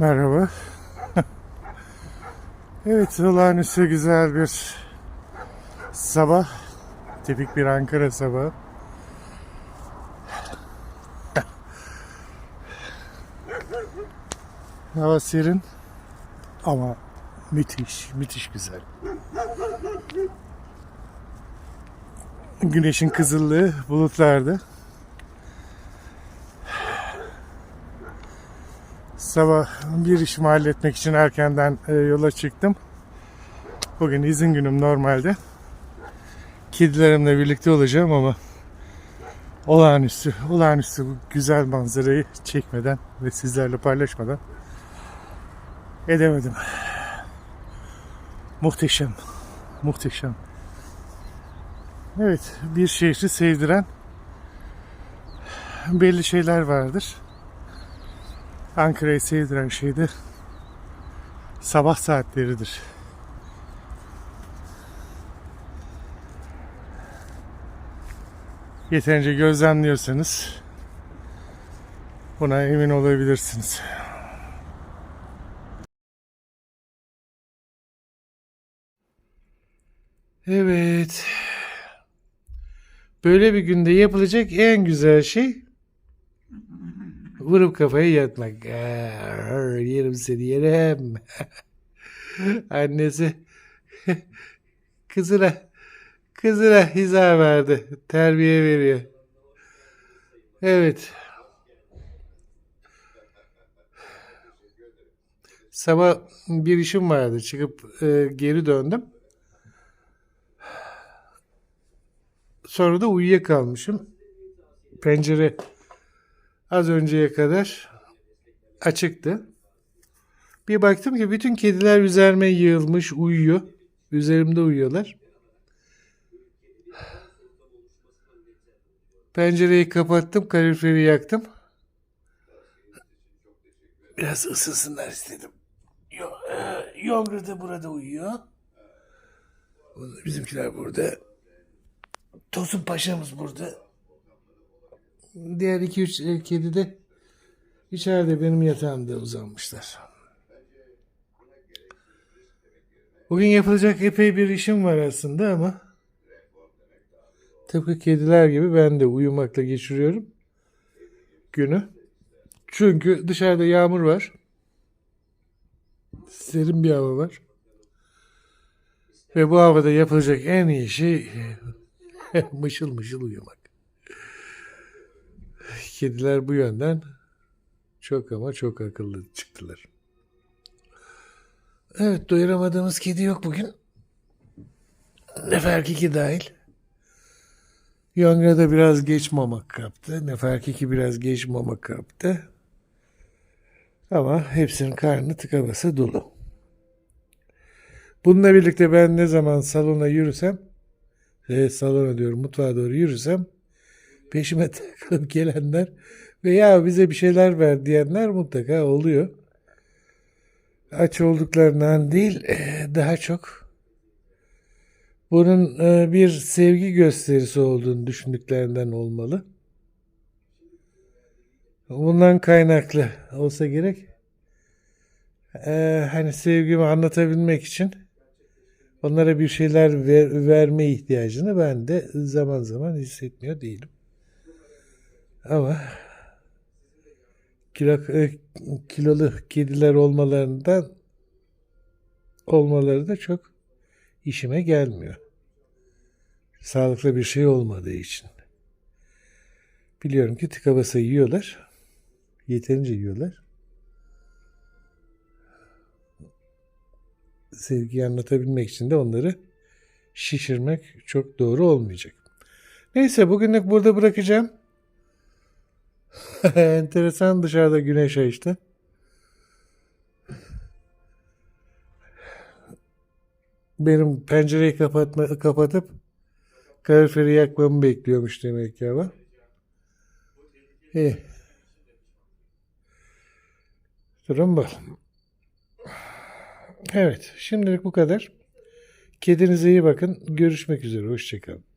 Merhaba. evet, olağanüstü güzel bir sabah. Tipik bir Ankara sabahı. Hava serin ama müthiş, müthiş güzel. Güneşin kızıllığı bulutlarda. Sabah bir işimi halletmek için erkenden e, yola çıktım. Bugün izin günüm normalde. Kedilerimle birlikte olacağım ama olağanüstü, olağanüstü bu güzel manzarayı çekmeden ve sizlerle paylaşmadan edemedim. Muhteşem, muhteşem. Evet, bir şehri sevdiren belli şeyler vardır. Ankara'yı sevdiren şey de sabah saatleridir. Yeterince gözlemliyorsanız buna emin olabilirsiniz. Evet. Böyle bir günde yapılacak en güzel şey vurup kafayı yatmak. Aa, yerim seni yerim. Annesi kızına kızına hiza verdi. Terbiye veriyor. Evet. Sabah bir işim vardı. Çıkıp e, geri döndüm. Sonra da uyuyakalmışım. Pencere az önceye kadar açıktı. Bir baktım ki bütün kediler üzerime yığılmış uyuyor. Üzerimde uyuyorlar. Pencereyi kapattım, kaloriferi yaktım. Biraz ısınsınlar istedim. E, Yongre de burada uyuyor. Bizimkiler burada. Tosun Paşa'mız burada. Diğer iki üç e, kedi de içeride benim yatağımda uzanmışlar. Bugün yapılacak epey bir işim var aslında ama tıpkı kediler gibi ben de uyumakla geçiriyorum günü. Çünkü dışarıda yağmur var. Serin bir hava var. Ve bu havada yapılacak en iyi şey mışıl mışıl uyumak. Kediler bu yönden çok ama çok akıllı çıktılar. Evet doyuramadığımız kedi yok bugün. Nefer iki dahil. Yonga da biraz geç mamak kaptı. Nefer iki biraz geç mamak kaptı. Ama hepsinin karnı tıka basa dolu. Bununla birlikte ben ne zaman salona yürüsem, e, salona diyorum mutfağa doğru yürüsem peşime takılıp gelenler ve ya bize bir şeyler ver diyenler mutlaka oluyor. Aç olduklarından değil e, daha çok bunun e, bir sevgi gösterisi olduğunu düşündüklerinden olmalı. Bundan kaynaklı olsa gerek. E, hani sevgimi anlatabilmek için onlara bir şeyler ver, verme ihtiyacını ben de zaman zaman hissetmiyor değilim. Ama kilo, e, kilolu kediler olmalarından olmaları da çok işime gelmiyor. Sağlıklı bir şey olmadığı için. Biliyorum ki tıka basa yiyorlar. Yeterince yiyorlar. Sevgiyi anlatabilmek için de onları şişirmek çok doğru olmayacak. Neyse bugünlük burada bırakacağım. Enteresan dışarıda güneş açtı. Benim pencereyi kapatma, kapatıp kaloriferi yakmamı bekliyormuş demek ki hava. İyi. Durun bakalım. Evet, şimdilik bu kadar. Kedinize iyi bakın. Görüşmek üzere. Hoşçakalın.